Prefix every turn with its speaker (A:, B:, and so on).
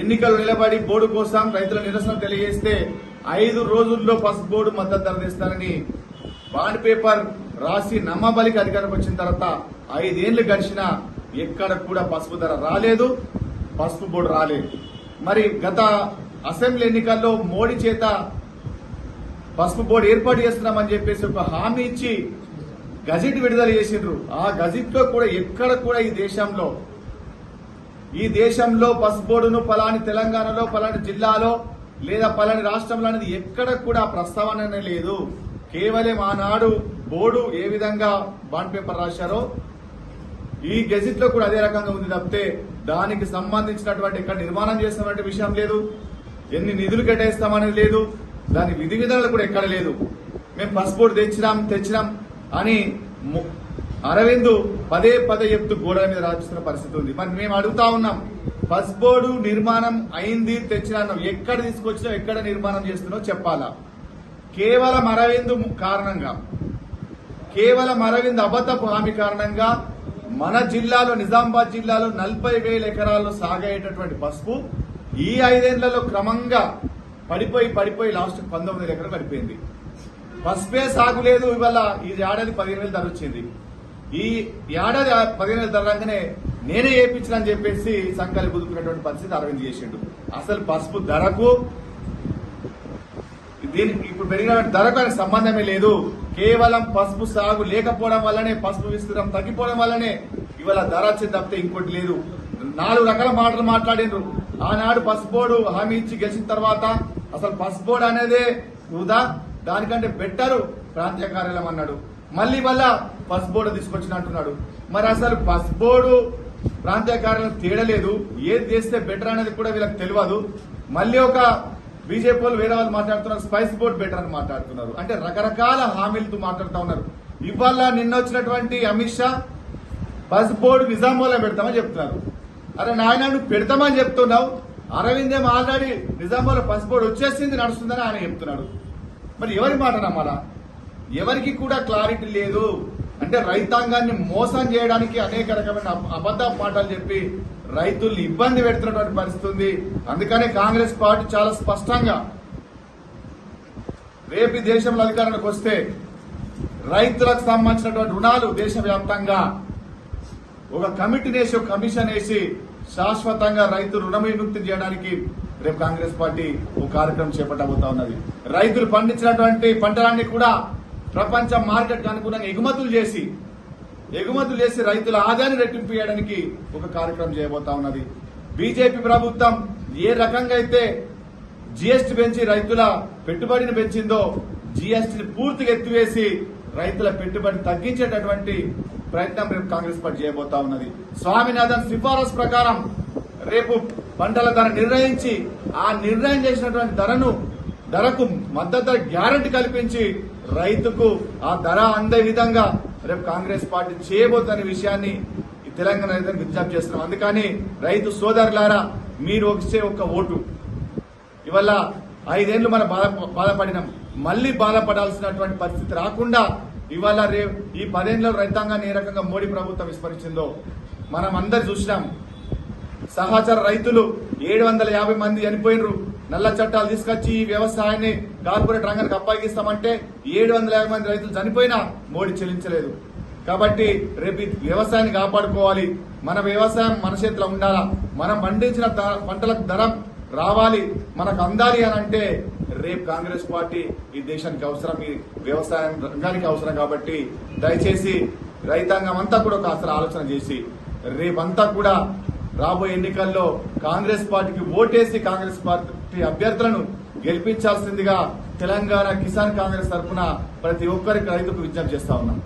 A: ఎన్నికలు నిలబడి బోర్డు కోసం రైతుల నిరసన తెలియజేస్తే ఐదు రోజుల్లో పసుపు బోర్డు మద్దతు ధర తెస్తానని బాండ్ పేపర్ రాసి నమ్మబలికి అధికారంకి వచ్చిన తర్వాత ఐదేళ్ళు గడిచినా ఎక్కడ కూడా పసుపు ధర రాలేదు పసుపు బోర్డు రాలేదు. మరి గత అసెంబ్లీ ఎన్నికల్లో మోడీ చేత పసుపు బోర్డు ఏర్పాటు చేస్తున్నామని చెప్పేసి ఒక హామీ ఇచ్చి గజెట్ విడుదల చేసిండ్రు. ఆ గజెట్లో కూడా ఎక్కడ కూడా ఈ దేశంలో ఈ దేశంలో పసుపు బోర్డును పలాని తెలంగాణలో పలాని జిల్లాలో లేదా పలాని రాష్ట్రంలో అనేది ఎక్కడ కూడా ప్రస్తావన లేదు. కేవలం ఆనాడు బోర్డు ఏ విధంగా బాండ్ పేపర్ రాశారో ఈ గెజిట్లో కూడా అదే రకంగా ఉంది తప్పితే దానికి సంబంధించినటువంటి ఇక్కడ నిర్మాణం చేస్తున్నటువంటి విషయం లేదు. ఎన్ని నిధులు కేటాయిస్తామనేది లేదు. దాని విధి విధానాలు కూడా ఎక్కడ లేదు. మేము పసుపోర్టు తెచ్చినాం తెచ్చినాం అని ము- అరవింద్ పదే పదే చెప్తూ గోడల మీద రాపిస్తున్న పరిస్థితి ఉంది. మరి మేము అడుగుతా ఉన్నాం పస్బోర్డు నిర్మాణం అయింది తెచ్చినా ఎక్కడ తీసుకొచ్చినా ఎక్కడ నిర్మాణం చేస్తున్నావు చెప్పాలా? కేవలం అరవింద్ కారణంగా కేవలం అరవింద్ అబద్ధపు హామీ కారణంగా మన జిల్లాలో నిజామాబాద్ జిల్లాలో నలభై వేల ఎకరాల్లో సాగయ్యేటటువంటి పసుపు ఈ ఐదేళ్ళలో క్రమంగా పడిపోయి పడిపోయి లాస్ట్ పంతొమ్మిది ఎకరాలు పడిపోయింది. పసుపే సాగు లేదు ఇవాళ ఈ ఏడాది పదిహేను వేలు ధర వచ్చింది. ఈ ఏడాది పదిహేను వేలు ధర నేనే వేయించిన అని చెప్పేసి సంఘాలు కుదుకున్నటువంటి పరిస్థితి అరవింద్ చేసిండు. అసలు పసుపు ధరకు దీనికి ఇప్పుడు పెరిగిన ధరకు ఆయనకు సంబంధమే లేదు. కేవలం పసుపు సాగు లేకపోవడం వల్లనే పసుపు విస్తీర్ణం తగ్గిపోవడం వల్లనే ఇవాళ ధర వచ్చింది తప్పితే ఇంకోటి లేదు. నాలుగు రకాల మాటలు మాట్లాడిండ్రు. ఆనాడు పసుపోడు హామీ ఇచ్చి గెలిచిన తర్వాత అసలు పసుపోడు అనేదే వృధా. దానికంటే బెట్టరు ప్రాంతీయ కార్యాలయం అన్నాడు. మళ్ళీ మళ్ళా బస్ పసుబోర్డు తీసుకొచ్చిన అంటున్నాడు. మరి అసలు పసుబోర్డు ప్రాంతీయ కార్యాలయం తేడలేదు. ఏది చేస్తే బెటర్ అనేది కూడా వీళ్ళకి తెలియదు. మళ్ళీ ఒక బీజేపీ వాళ్ళు వేరే వాళ్ళు మాట్లాడుతున్నారు. స్పైస్ బోర్డ్ బెటర్ అని మాట్లాడుతున్నారు. అంటే రకరకాల హామీలతో మాట్లాడుతూ ఉన్నారు. ఇవాళ నిన్న వచ్చినటువంటి అమిత్ షా బస్ బోర్డు నిజామాబాద్లో పెడతామని చెప్తున్నారు. అరే నాయన నువ్వు పెడతామని చెప్తున్నావు. అరవింద్ ఏం ఆల్రెడీ నిజామాబాద్లో బస్ బోర్డు వచ్చేసింది నడుస్తుందని ఆయన చెప్తున్నాడు. మరి ఎవరి మాట నమ్మాలా ఎవరికి కూడా క్లారిటీ లేదు. అంటే రైతాంగాన్ని మోసం చేయడానికి అనేక రకమైన అబద్ధ పాఠాలు చెప్పి రైతుల్ని ఇబ్బంది పెడుతున్నటువంటి పరిస్థితి ఉంది అందుకనే కాంగ్రెస్ పార్టీ చాలా స్పష్టంగా రేపు దేశంలో అధికారానికి వస్తే రైతులకు సంబంధించినటువంటి రుణాలు దేశవ్యాప్తంగా ఒక కమిటీని వేసి ఒక కమిషన్ వేసి శాశ్వతంగా రైతు రుణ విముక్తి చేయడానికి రేపు కాంగ్రెస్ పార్టీ ఒక కార్యక్రమం చేపట్టబోతా ఉన్నది. రైతులు పండించినటువంటి పంటలన్నీ కూడా ప్రపంచ మార్కెట్ అనుగుణంగా ఎగుమతులు చేసి ఎగుమతులు చేసి రైతుల ఆదాయాన్ని రెట్టింపు చేయడానికి ఒక కార్యక్రమం చేయబోతా ఉన్నది. బీజేపీ ప్రభుత్వం ఏ రకంగా అయితే జీఎస్టీ పెంచి రైతుల పెట్టుబడిని పెంచిందో జీఎస్టీని పూర్తిగా ఎత్తివేసి రైతుల పెట్టుబడి తగ్గించేటటువంటి ప్రయత్నం రేపు కాంగ్రెస్ పార్టీ చేయబోతా ఉన్నది. స్వామినాథన్ సిఫారసు ప్రకారం రేపు పంటల ధర నిర్ణయించి ఆ నిర్ణయం చేసినటువంటి ధరను ధరకు మద్దతు ధర గ్యారంటీ కల్పించి రైతుకు ఆ ధర అందే విధంగా రేపు కాంగ్రెస్ పార్టీ చేయబోతున్న విషయాన్ని ఈ తెలంగాణ రైతులు విజ్ఞప్తి చేస్తున్నాం. అందుకని రైతు సోదరులారా మీరు ఇచ్చే ఒక్క ఓటు. ఇవల్ల ఐదేళ్ళు మనం బాధ బాధపడినాం. మళ్ళీ బాధపడాల్సినటువంటి పరిస్థితి రాకుండా ఇవాళ రే ఈ పదేళ్ళ రైతాంగాన్ని ఏ రకంగా మోడీ ప్రభుత్వం విస్మరించిందో మనం అందరు చూసినాం. సహచర రైతులు ఏడు వందల యాభై మంది చనిపోయినరు. నల్ల చట్టాలు తీసుకొచ్చి ఈ వ్యవసాయాన్ని కార్పొరేట్ రంగానికి అప్పగిస్తామంటే ఏడు వందల యాభై మంది రైతులు చనిపోయినా మోడీ చెల్లించలేదు. కాబట్టి రేపు వ్యవసాయాన్ని కాపాడుకోవాలి. మన వ్యవసాయం మన చేతిలో ఉండాలా? మనం పండించిన పంటలకు ధర రావాలి. మనకు అందాలి అని అంటే రేపు కాంగ్రెస్ పార్టీ ఈ దేశానికి అవసరం ఈ వ్యవసాయం రంగానికి అవసరం కాబట్టి దయచేసి రైతాంగం అంతా కూడా ఒక అసలు ఆలోచన చేసి రేపంతా కూడా రాబోయే ఎన్నికల్లో కాంగ్రెస్ పార్టీకి ఓటేసి కాంగ్రెస్ పార్టీ అభ్యర్థులను గెలిపించాల్సిందిగా తెలంగాణ కిసాన్ కాంగ్రెస్ తరఫున ప్రతి ఒక్కరికి రైతుకు విజ్ఞప్తి చేస్తా ఉన్నాం.